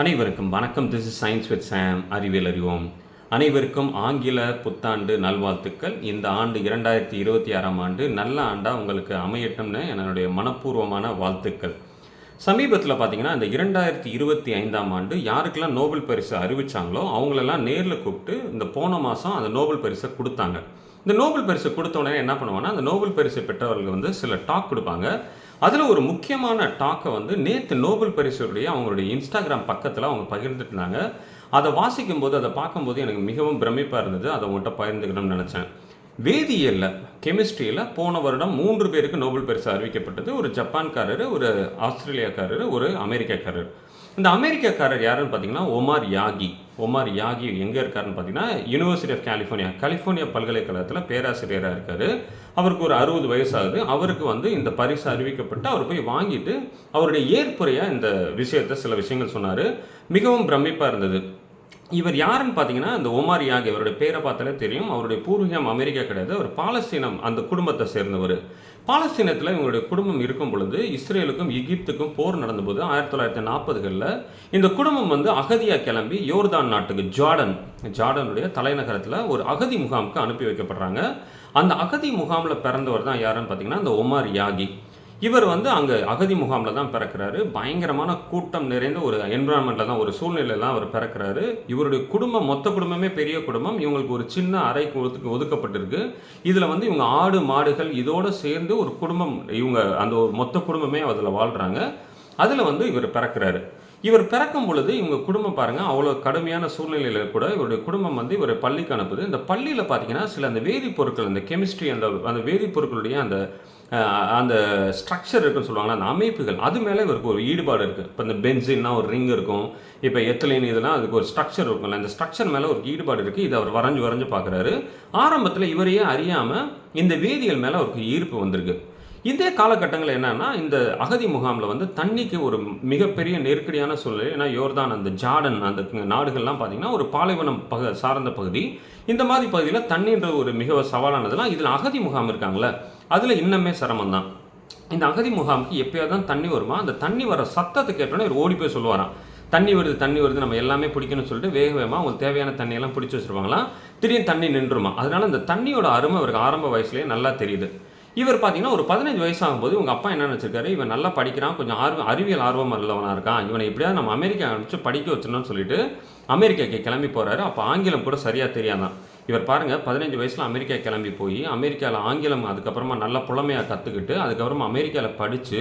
அனைவருக்கும் வணக்கம். This is science with Sam அறிவியல் அறிவோம். அனைவருக்கும் ஆங்கில புத்தாண்டு நல்வாழ்த்துக்கள். இந்த ஆண்டு இரண்டாயிரத்தி இருபத்தி ஆறாம் ஆண்டு நல்ல ஆண்டாக உங்களுக்கு அமையட்டும்னு என்னுடைய மனப்பூர்வமான வாழ்த்துக்கள். சமீபத்தில் பார்த்தீங்கன்னா இந்த இரண்டாயிரத்தி இருபத்தி ஐந்தாம் ஆண்டு யாருக்கெல்லாம் நோபல் பரிசு அறிவிச்சாங்களோ அவங்களெல்லாம் நேரில் கூப்பிட்டு இந்த போன மாதம் அந்த நோபல் பரிசை கொடுத்தாங்க. இந்த நோபல் பரிசு கொடுத்த உடனே என்ன பண்ணுவாங்கன்னா அந்த நோபல் பரிசு பெற்றவர்கள் வந்து சில டாக் கொடுப்பாங்க. அதில் ஒரு முக்கியமான டாக்கை வந்து நேற்று நோபல் பரிசுடைய அவங்களுடைய இன்ஸ்டாகிராம் பக்கத்தில் அவங்க பகிர்ந்துட்டுனாங்க அதை வாசிக்கும்போது அதை பார்க்கும்போது எனக்கு மிகவும் பிரமிப்பாக இருந்தது. அதை உங்கள்கிட்ட பகிர்ந்துக்கணும்னு நினச்சேன். வேதியியலில் கெமிஸ்ட்ரியில் போன வருடம் மூன்று பேருக்கு நோபல் பரிசு அறிவிக்கப்பட்டது. ஒரு ஜப்பான்காரர் ஒரு ஆஸ்திரேலியாக்காரர் ஒரு அமெரிக்காக்காரர். இந்த அமெரிக்காக்காரர் யாருன்னு பார்த்தீங்கன்னா ஒமார் யாகி. ஒமார் யாகி எங்கே இருக்காருன்னு பார்த்தீங்கன்னா யூனிவர்சிட்டி ஆஃப் கலிஃபோர்னியா கலிஃபோர்னியா பல்கலைக்கழகத்தில் பேராசிரியராக இருக்கார். அவருக்கு ஒரு அறுபது வயசாகுது. அவருக்கு வந்து இந்த பரிசு அறிவிக்கப்பட்டு அவர் போய் வாங்கிட்டு அவருடைய ஏற்புறையாக இந்த விஷயத்தை சில விஷயங்கள் சொன்னார். மிகவும் பிரமிப்பாக இருந்தது. இவர் யாருன்னு பார்த்தீங்கன்னா இந்த ஒமார் யாக் இவருடைய பேரை பார்த்தாலே தெரியும். அவருடைய பூர்வீகம் அமெரிக்கா கிடையாது. அவர் பாலஸ்தீனம் அந்த குடும்பத்தை சேர்ந்தவர். பாலஸ்தீனத்தில் இவங்களுடைய குடும்பம் இருக்கும் பொழுது இஸ்ரேலுக்கும் எகிப்துக்கும் போர் நடந்தபோது ஆயிரத்தி தொள்ளாயிரத்தி நாற்பதுகளில் இந்த குடும்பம் வந்து அகதியாக கிளம்பி யோர்தான் நாட்டுக்கு ஜார்டன் ஜார்டனுடைய தலைநகரத்தில் ஒரு அகதி முகாமுக்கு அனுப்பி வைக்கப்படுறாங்க. அந்த அகதி முகாமில் பிறந்தவர் தான் யாருன்னு பார்த்தீங்கன்னா இந்த ஒமார் யாகி. இவர் வந்து அங்கே அகதி முகாமில் தான் பிறக்கிறாரு. பயங்கரமான கூட்டம் நிறைந்த ஒரு என்விரான்மெண்ட்டில் தான் ஒரு சூழ்நிலையில் தான் அவர் பிறக்கிறாரு. இவருடைய குடும்பம் மொத்த குடும்பமே பெரிய குடும்பம். இவங்களுக்கு ஒரு சின்ன அறை ஒதுக்கு ஒதுக்கப்பட்டிருக்கு. இதில் வந்து இவங்க ஆடு மாடுகள் இதோடு சேர்ந்து ஒரு குடும்பம் இவங்க அந்த ஒரு மொத்த குடும்பமே அதில் வாழ்கிறாங்க அதில் வந்து இவர் பிறக்கிறாரு. இவர் பிறக்கும் பொழுது இவங்க குடும்பம் பாருங்கள் அவ்வளோ கடுமையான சூழ்நிலையில் கூட இவருடைய குடும்பம் வந்து இவர் பள்ளிக்கு அனுப்புது. இந்த பள்ளியில் பார்த்தீங்கன்னா சில அந்த வேதிப்பொருட்கள் அந்த கெமிஸ்ட்ரி அந்த அந்த வேதிப்பொருட்களுடைய அந்த அந்த ஸ்ட்ரக்சர் இருக்குன்னு சொல்லுவாங்களா அந்த அமைப்புகள் அது மேலே இவருக்கு ஒரு ஈடுபாடு இருக்குது இப்போ இந்த பென்சின்னா ஒரு ரிங் இருக்கும். இப்போ எத்தலின் இதெல்லாம் அதுக்கு ஒரு ஸ்ட்ரக்சர் இருக்கும்ல அந்த ஸ்ட்ரக்சர் மேலே ஒரு ஈடுபாடு இருக்குது இதை அவர் வரைஞ்சு வரைஞ்சு பார்க்குறாரு. ஆரம்பத்தில் இவரையே அறியாமல் இந்த வேதியியல் மேலே அவருக்கு ஈர்ப்பு வந்திருக்கு. இதே காலகட்டங்கள் என்னன்னா இந்த அகதி முகாமில் வந்து தண்ணிக்கு ஒரு மிகப்பெரிய நெருக்கடியான சூழ்நிலை. ஏன்னா யோர்தான் அந்த ஜார்டன் அந்த நாடுகள்லாம் பார்த்தீங்கன்னா ஒரு பாலைவனம் பக சார்ந்த பகுதி. இந்த மாதிரி பகுதியில் தண்ணின்ற ஒரு மிக சவாலானதுலாம் இதில் அகதி முகாம் இருக்காங்களே அதில் இன்னமே சிரமம் தான் இந்த அகதி முகாமுக்கு எப்பயாவது தான் தண்ணி வருமா அந்த தண்ணி வர சத்தத்தை கேட்டோன்னே இவர் ஓடி போய் சொல்லுவாராம். தண்ணி வருது தண்ணி வருது நம்ம எல்லாமே பிடிக்கணும்னு சொல்லிட்டு வேக வேகமாக அவங்களுக்கு தேவையான தண்ணியெல்லாம் பிடிச்சி வச்சுருவாங்களாம் திடீர்னு தண்ணி நின்றுமா அதனால இந்த தண்ணியோட அருமை அவருக்கு ஆரம்ப வயசுலேயே நல்லா தெரியுது. இவர் பார்த்தீங்கன்னா ஒரு பதினஞ்சு வயசாகும்போது உங்கள் அப்பா என்ன நினச்சிருக்காரு இவன் நல்லா படிக்கிறான். கொஞ்சம் ஆர்வம் அறிவியல் ஆர்வம் உள்ளவனாக இருக்கான். இவனை எப்படியாவது நம்ம அமெரிக்கா அனுப்பிச்சு படிக்க வச்சிடணும்னு சொல்லிட்டு அமெரிக்காக்கு கிளம்பி போகிறாரு அப்போ ஆங்கிலம் கூட சரியாக தெரியாதான். இவர் பாருங்கள் பதினஞ்சு வயசில் அமெரிக்கா கிளம்பி போய் அமெரிக்காவில் ஆங்கிலம் அதுக்கப்புறமா நல்ல புலமையாக கற்றுக்கிட்டு அதுக்கப்புறமா அமெரிக்காவில் படித்து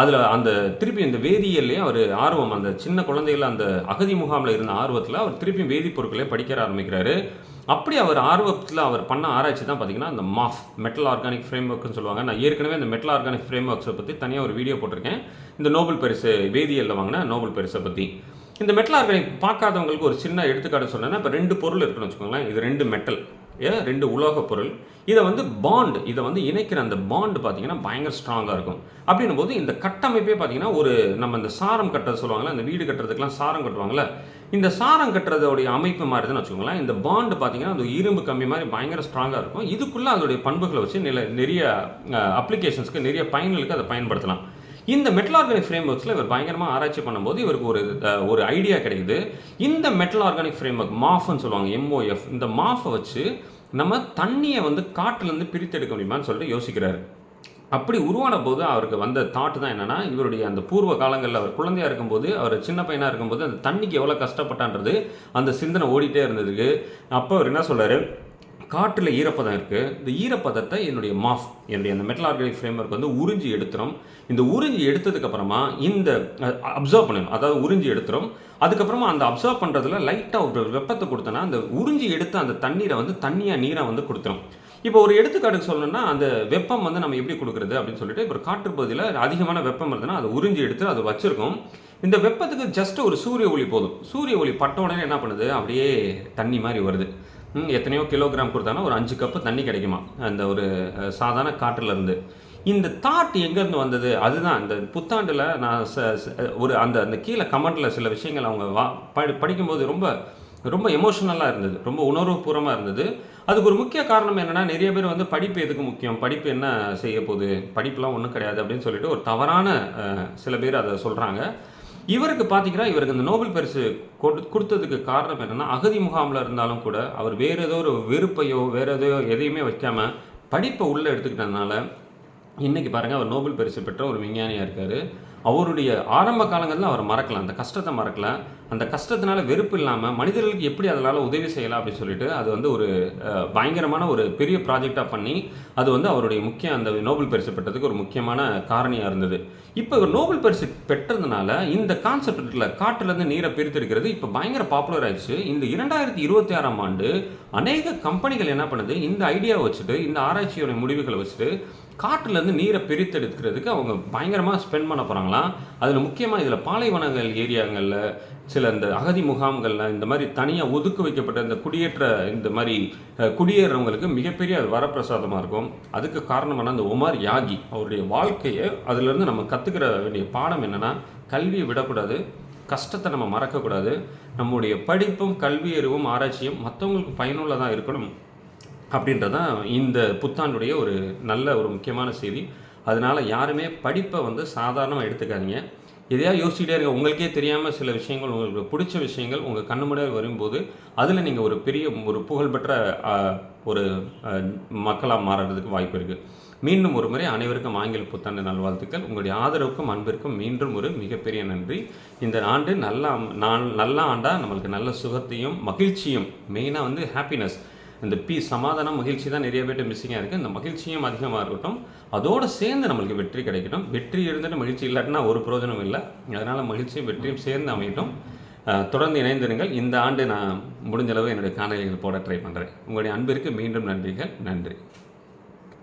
அதில் அந்த திருப்பி இந்த வேதியியல்லையே அவர் ஆர்வம் அந்த சின்ன குழந்தைகள் அந்த அகதி முகாமில் இருந்த ஆர்வத்தில் அவர் திருப்பி வேதிப்பொருட்களே படிக்க ஆரம்பிக்கிறாரு. அப்படி அவர் ஆர்வத்தில் அவர் பண்ண ஆராய்ச்சி தான் பார்த்தீங்கன்னா அந்த மாஃப் மெட்டல் ஆர்கானிக் ஃப்ரேம் ஒர்க்னு சொல்லுவாங்க. நான் ஏற்கனவே இந்த மெட்டல் ஆர்கானிக் ஃப்ரேம் ஒர்க்ஸை பற்றி தனியாக ஒரு வீடியோ போட்டிருக்கேன். இந்த நோபல் பரிசு வேதியியலில் வாங்கின நோபல் பரிசை பற்றி இந்த மெட்டல் ஆர்கானிக் பார்க்காதவங்களுக்கு ஒரு சின்ன எடுத்துக்காட்டு சொன்னேன்னா இப்போ ரெண்டு பொருள் இருக்குன்னு வச்சுக்கோங்களேன். இது ரெண்டு மெட்டல் ஏ ரெண்டு உலோக பொருள். இதை வந்து பாண்ட் இதை வந்து இணைக்கிற அந்த பாண்டு பார்த்தீங்கன்னா பயங்கர ஸ்ட்ராங்காக இருக்கும். அப்படின்னும் போது இந்த கட்டமைப்பே பார்த்தீங்கன்னா ஒரு நம்ம இந்த சாரம் கட்டுறது சொல்லுவாங்கல்ல இந்த வீடு கட்டுறதுக்கெலாம் சாரம் கட்டுவாங்கள்ல இந்த சாரம் கட்டுறதோடைய அமைப்பு மாதிரி தான் வச்சுக்கோங்களேன். இந்த பாண்டு பார்த்தீங்கன்னா அந்த இரும்பு கம்மி மாதிரி பயங்கர ஸ்ட்ராங்காக இருக்கும். இதுக்குள்ளே அதோடைய பண்புகளை வச்சு நில நிறைய அப்ளிகேஷன்ஸ்க்கு நிறைய பயன்களுக்கு அதை பயன்படுத்தலாம். இந்த மெட்டல் ஆர்கானிக் ஃப்ரேம் ஒர்க்ஸில் இவர் பயங்கரமாக ஆராய்ச்சி பண்ணும்போது இவருக்கு ஒரு ஒரு ஐடியா கிடைக்குது. இந்த மெட்டல் ஆர்கானிக் ஃப்ரேம் ஒர்க் மாஃப்னு சொல்லுவாங்க எம்ஓஎஃப் இந்த மாஃபை வச்சு நம்ம தண்ணியை வந்து காட்டிலேருந்து பிரித்தெடுக்க முடியுமான்னு சொல்லிட்டு யோசிக்கிறாரு. அப்படி உருவான போது அவருக்கு வந்த தாட்டு தான் என்னென்னா இவருடைய அந்த பூர்வ காலங்களில் அவர் குழந்தையா இருக்கும்போது அவர் சின்ன பையனாக இருக்கும்போது அந்த தண்ணிக்கு எவ்வளோ கஷ்டப்பட்டான்றது அந்த சிந்தனை ஓடிட்டே இருந்ததுக்கு அப்போ அவர் என்ன சொல்கிறார் காற்றில் ஈரப்பதம் இருக்குது இந்த ஈரப்பதத்தை என்னுடைய மாஃப் என்னுடைய அந்த மெட்டல் ஆர்கானிக் ஃப்ரேம் ஒர்க் வந்து உறிஞ்சி எடுத்துரும். இந்த உறிஞ்சி எடுத்ததுக்கப்புறமா இந்த அப்சர்வ் பண்ணணும். அதாவது உறிஞ்சி எடுத்துரும். அதுக்கப்புறமா அந்த அப்சர்வ் பண்ணுறதுல லைட்டாக ஒரு வெப்பத்தை கொடுத்தோன்னா அந்த உறிஞ்சி எடுத்த அந்த தண்ணீரை வந்து தண்ணியாக நீராக வந்து கொடுத்துரும். இப்போ ஒரு எடுத்துக்காட்டுக்கு சொல்லணும்னா அந்த வெப்பம் வந்து நம்ம எப்படி கொடுக்குறது அப்படின்னு சொல்லிட்டு இப்போ காற்று பகுதியில் அதிகமான வெப்பம் இருந்ததுன்னா அதை உறிஞ்சி எடுத்து அதை வச்சுருக்கோம். இந்த வெப்பத்துக்கு ஜஸ்ட் ஒரு சூரிய ஒளி போதும். சூரிய ஒளி பட்ட உடனே என்ன பண்ணுது? அப்படியே தண்ணி மாதிரி வருது. எத்தனையோ கிலோகிராம் கொடுத்தாங்கன்னா ஒரு அஞ்சு கப்பு தண்ணி கிடைக்குமா? அந்த ஒரு சாதாரண காற்றுலேருந்து இந்த தாட் எங்கேருந்து வந்தது? அதுதான் இந்த புத்தாண்டில் நான் ச- ஒரு அந்த அந்த கீழே கமெண்ட்டில் சில விஷயங்கள் அவங்க வா படி படிக்கும்போது ரொம்ப ரொம்ப எமோஷனலாக இருந்தது. ரொம்ப உணர்வுபூர்வமாக இருந்தது. அதுக்கு ஒரு முக்கிய காரணம் என்னென்னா நிறைய பேர் வந்து படிப்பு எதுக்கு முக்கியம்? படிப்பு என்ன செய்ய போகுது? படிப்புலாம் ஒன்றும் கிடையாது அப்படின்னு சொல்லிட்டு ஒரு தவறான சில பேர் அதை சொல்கிறாங்க இவருக்கு பார்த்தீங்கன்னா இவருக்கு இந்த நோபல் பரிசு கொடு கொடுத்ததுக்கு காரணம் என்னென்னா அகதி முகாமில் இருந்தாலும் கூட அவர் வேறு ஏதோ ஒரு வெறுப்பையோ வேறு ஏதோ எதையுமே வைக்காமல் படிப்பை உள்ளே எடுத்துக்கிட்டதுனால இன்றைக்கி பாருங்கள் அவர் நோபல் பரிசு பெற்ற ஒரு விஞ்ஞானியாக இருக்கார். அவருடைய ஆரம்ப காலங்களில் அவர் மறக்கலாம் அந்த கஷ்டத்தை மறக்கல. அந்த கஷ்டத்தினால வெறுப்பு இல்லாமல் மனிதர்களுக்கு எப்படி அதனால் உதவி செய்யலாம் அப்படின்னு சொல்லிட்டு அது வந்து ஒரு பயங்கரமான ஒரு பெரிய ப்ராஜெக்டாக பண்ணி அது வந்து அவருடைய முக்கிய அந்த நோபல் பரிசு பெற்றதுக்கு ஒரு முக்கியமான காரணியாக இருந்தது. இப்போ இவர் நோபல் பரிசு பெற்றதுனால இந்த கான்செப்ட் இருக்குல்ல காற்றுலேருந்து நீரை பிரித்தெடுக்கிறது இப்போ பயங்கர பாப்புலர் ஆயிடுச்சு. இந்த இரண்டாயிரத்தி இருபத்தி ஆறாம் ஆண்டு அநேக கம்பெனிகள் என்ன பண்ணுது? இந்த ஐடியாவை வச்சுட்டு இந்த ஆராய்ச்சியோட முடிவுகளை வச்சுட்டு காற்றுலேருந்து நீரை பிரித்தெடுக்கிறதுக்கு அவங்க பயங்கரமாக ஸ்பெண்ட் பண்ண போகிறாங்க போகிறாங்களாம் அதில் முக்கியமாக இதில் பாலைவனங்கள் ஏரியாங்களில் சில இந்த அகதி முகாம்களில் இந்த மாதிரி தனியாக ஒதுக்கு வைக்கப்பட்ட இந்த குடியேற்ற இந்த மாதிரி அஹ், குடியேறவங்களுக்கு மிகப்பெரிய அது வரப்பிரசாதமாக இருக்கும். அதுக்கு காரணமான அந்த உமர் யாகி அவருடைய வாழ்க்கையை அதிலிருந்து நம்ம கற்றுக்கிற வேண்டிய பாடம் என்னென்னா கல்வியை விடக்கூடாது கஷ்டத்தை நம்ம மறக்கக்கூடாது. நம்முடைய படிப்பும் கல்வி அறிவும் ஆராய்ச்சியும் மற்றவங்களுக்கு பயனுள்ளதாக இருக்கணும். அப்படின்றதான் இந்த புத்தாண்டுடைய ஒரு நல்ல ஒரு முக்கியமான செய்தி. அதனால் யாருமே படிப்பை வந்து சாதாரணமாக எடுத்துக்காதீங்க. எதையா யோசிச்சுட்டே இருக்க உங்களுக்கே தெரியாமல் சில விஷயங்கள் உங்களுக்கு பிடிச்ச விஷயங்கள் உங்கள் கண்ணு முன்னாடி வரும்போது அதில் நீங்கள் ஒரு பெரிய ஒரு புகழ்பெற்ற ஒரு மக்களாக மாறுறதுக்கு வாய்ப்பு இருக்குது மீண்டும் ஒரு முறை அனைவருக்கும் ஆங்கில புத்தாண்டு நல்வாழ்த்துக்கள். உங்களுடைய ஆதரவுக்கும் அன்பிற்கும் மீண்டும் ஒரு மிகப்பெரிய நன்றி. இந்த ஆண்டு நல்ல நான் நல்ல ஆண்டாக நம்மளுக்கு நல்ல சுகத்தையும் மகிழ்ச்சியும் மெயினாக வந்து ஹாப்பினஸ். இந்த பீஸ் சமாதானம் மகிழ்ச்சி தான் நிறைய பேர்ட்டு மிஸ்ஸிங்காக இருக்குது இந்த மகிழ்ச்சியும் அதிகமாக இருக்கட்டும். அதோடு சேர்ந்து நம்மளுக்கு வெற்றி கிடைக்கட்டும். வெற்றி இருந்துட்டு மகிழ்ச்சி இல்லாட்டினா ஒரு பிரயோஜனம் இல்லை. அதனால் மகிழ்ச்சியும் வெற்றியும் சேர்ந்து அமையட்டும். தொடர்ந்து இணைந்திருங்கள். இந்த ஆண்டு நான் முடிஞ்சளவு என்னுடைய காணொலிகள் போட ட்ரை பண்ணுறேன் உங்களுடைய அன்பிற்கு மீண்டும் நன்றிகள். நன்றி.